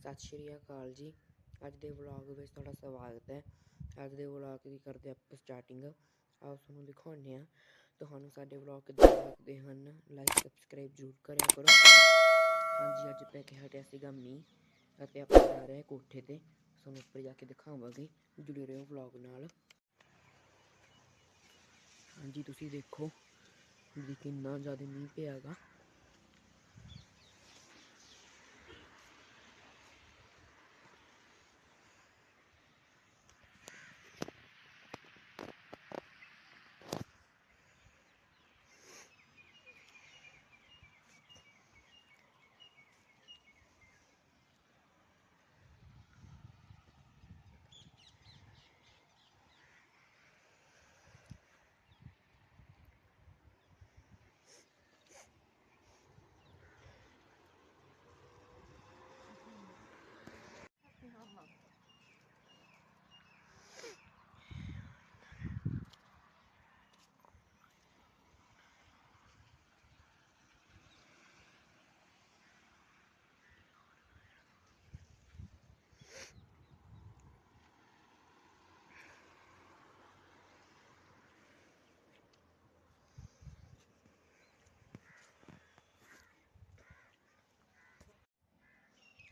ਸਤਿ ਸ਼੍ਰੀ ਅਕਾਲ ਜੀ। ਅੱਜ ਦੇ ਵਲੌਗ ਵਿੱਚ ਤੁਹਾਡਾ ਸਵਾਗਤ ਹੈ। ਅੱਜ ਦੇ ਵਲੌਗ ਦੀ ਕਰਦੇ ਆਪਾਂ ਸਟਾਰਟਿੰਗ ਆਓ ਤੁਹਾਨੂੰ ਦਿਖਾਉਂਦੇ ਹਾਂ। ਤੁਹਾਨੂੰ ਸਾਡੇ ਵਲੌਗ ਕਿੱਦਾਂ ਲੱਗਦੇ ਹਨ ਲਾਈਕ ਸਬਸਕ੍ਰਾਈਬ ਜ਼ਰੂਰ ਕਰਿਆ ਕਰੋ। ਹਾਂਜੀ, ਅੱਜ ਪੈ ਕੇ ਹਟਿਆ ਸੀਗਾ ਮੀਂਹ ਅਤੇ ਆਪਾਂ ਜਾ ਰਹੇ ਕੋਠੇ ਤੇ। ਤੁਹਾਨੂੰ ਉੱਪਰ ਜਾ ਕੇ ਦਿਖਾਵਾਂਗੇ। ਜੁੜੇ ਰਹੋ ਵਲੌਗ ਨਾਲ। ਹਾਂਜੀ, ਤੁਸੀਂ ਦੇਖੋ ਵੀ ਕਿੰਨਾ ਜ਼ਿਆਦਾ ਮੀਂਹ ਪਿਆਗਾ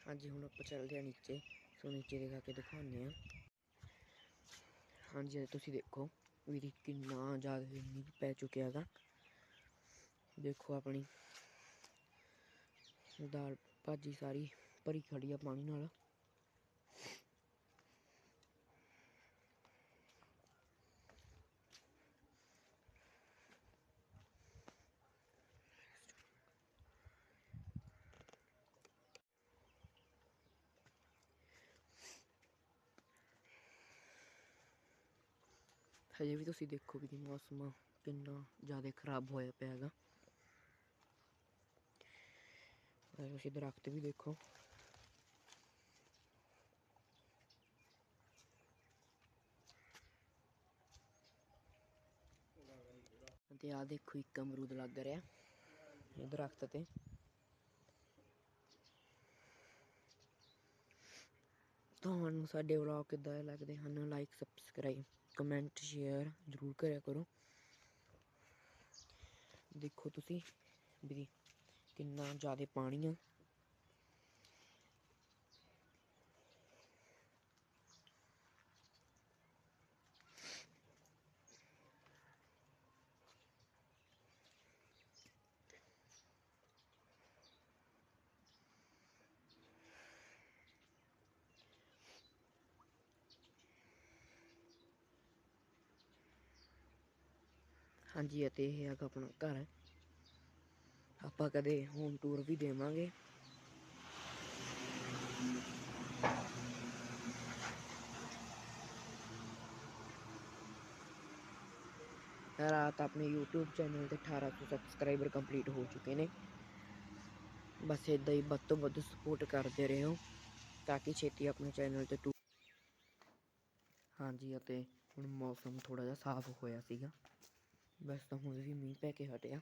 ਹਾਂਜੀ, ਹੁਣ ਆਪਾਂ ਚੱਲਦੇ ਹਾਂ ਨੀਚੇ। ਸੋ ਨੀਚੇ ਦੇ ਦਿਖਾ ਕੇ ਦਿਖਾਉਂਦੇ ਹਾਂ। ਹਾਂਜੀ ਤੁਸੀਂ ਦੇਖੋ ਵੀ ਕਿੰਨਾ ਜ਼ਿਆਦਾ ਮੀਂਹ ਪੈ ਚੁੱਕਿਆ ਹੈਗਾ। ਦੇਖੋ ਆਪਣੀ ਦਾਲ, ਭਾਜੀ ਸਾਰੀ ਭਰੀ ਖੜੀ ਆ ਪਾਣੀ ਨਾਲ। ਹਜੇ ਵੀ ਤੁਸੀਂ ਦੇਖੋ ਵੀ ਮੌਸਮ ਕਿੰਨਾ ਜ਼ਿਆਦਾ ਖਰਾਬ ਹੋਇਆ ਪਿਆ ਹੈਗਾ। ਤੁਸੀਂ ਦਰਖਤ ਵੀ ਦੇਖੋ। ਤੇ ਆ ਦੇਖੋ ਇੱਕ ਅਮਰੂਦ ਲੱਗ ਰਿਹਾ ਇਹ ਦਰਖਤ ਤੇ। ਤੁਹਾਨੂੰ ਸਾਡੇ ਵਲੌਗ ਕਿੱਦਾਂ ਲੱਗਦੇ ਹਨ? ਲਾਈਕ ਸਬਸਕ੍ਰਾਈਬ ਕਮੈਂਟ ਸ਼ੇਅਰ ਜ਼ਰੂਰ ਕਰਿਆ ਕਰੋ। ਦੇਖੋ ਤੁਸੀਂ ਵੀ ਕਿੰਨਾ ਜ਼ਿਆਦਾ ਪਾਣੀ ਆ। ਹਾਂਜੀ, ਅਤੇ ਇਹ ਹੈਗਾ ਆਪਣਾ ਘਰ। ਆਪਾਂ ਕਦੇ ਹੋਮ ਟੂਰ ਵੀ ਦੇਵਾਂਗੇ। ਰਾਤ ਆਪਣੇ YouTube ਚੈਨਲ ਤੇ 1800 ਸਬਸਕ੍ਰਾਈਬਰ ਕੰਪਲੀਟ ਹੋ ਚੁੱਕੇ ਨੇ। ਬਸ ਇਦਾਂ ਹੀ ਵੱਧ ਤੋਂ ਵੱਧ ਸਪੋਰਟ ਕਰਦੇ ਰਹੋ, ਤਾਂ ਕਿ ਛੇਤੀ ਆਪਣੇ ਚੈਨਲ ਤੇ ਹਾਂਜੀ, ਅਤੇ ਹੁਣ ਮੌਸਮ ਥੋੜਾ ਜਿਹਾ ਸਾਫ਼ ਹੋਇਆ ਸੀਗਾ। ਬਸ ਤਾਂ ਹੁਣ ਵੀ ਮੀਂਹ ਪੈ ਕੇ ਹਟਿਆ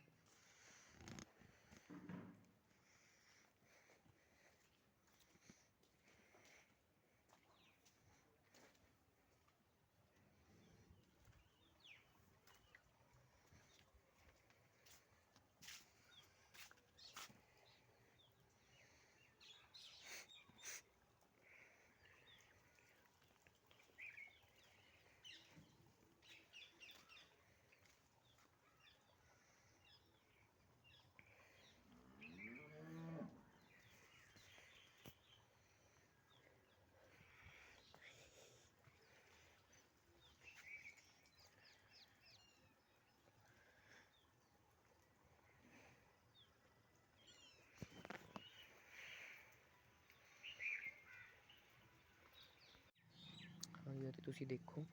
ਹਾਂਜੀ ਤੁਸੀਂ ਦੇਖੋ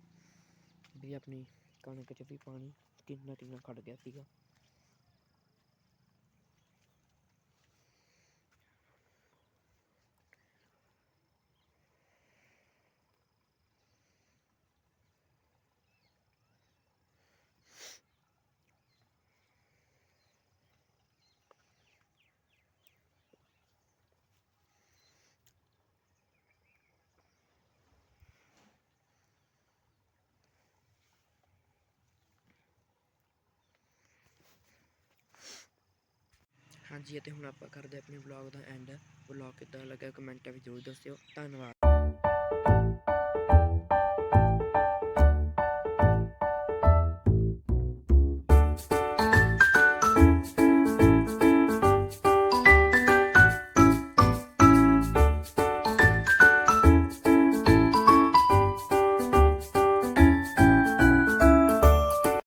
ਵੀ ਆਪਣੀ ਕਣਕ 'ਚ ਵੀ ਪਾਣੀ ਕਿੰਨਾ ਕਿੰਨਾ ਖੜ ਗਿਆ ਸੀਗਾ। ਹਾਂਜੀ, ਅਤੇ ਹੁਣ ਆਪਾਂ ਕਰਦੇ ਆਪਣੇ ਵਲੌਗ ਦਾ ਐਂਡ ਵਲੌਗ ਕਿੱਦਾਂ ਲੱਗਾ ਕਮੈਂਟਾਂ ਵਿੱਚ ਜ਼ਰੂਰ ਦੱਸਿਓ। ਧੰਨਵਾਦ।